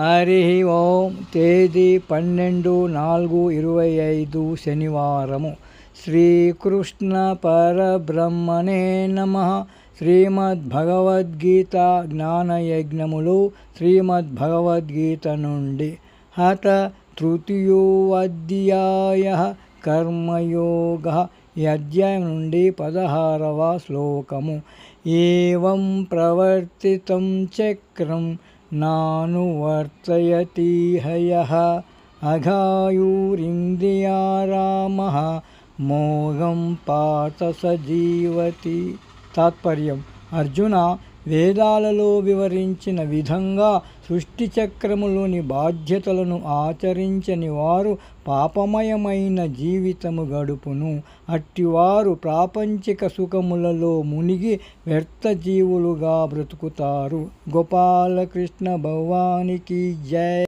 హరి ఓం తేదీ పన్నెండు నాలుగు ఇరవై ఐదు శనివారము. శ్రీకృష్ణ పరబ్రహ్మణే నమ. శ్రీమద్భగవద్గీత జ్ఞానయజ్ఞములు శ్రీమద్భగవద్గీత నుండి హత తృతీయోధ్యాయ కర్మయోగ ఈ అధ్యాయం నుండి పదహారవ శ్లోకము. ఏం ప్రవర్తితం చక్రం नानुवर्तयति हयः अघायुरिन्द्रियारामः मोघं पात स जीवति तात्पर्यम्। अर्जुन వేదాలలో వివరించిన విధంగా సృష్టి చక్రములోని బాధ్యతలను ఆచరించని వారు పాపమయమైన జీవితము గడుపును. అట్టివారు ప్రాపంచిక సుఖములలో మునిగి వ్యర్థ జీవులుగా బ్రతుకుతారు. గోపాలకృష్ణ భగవానికి జయ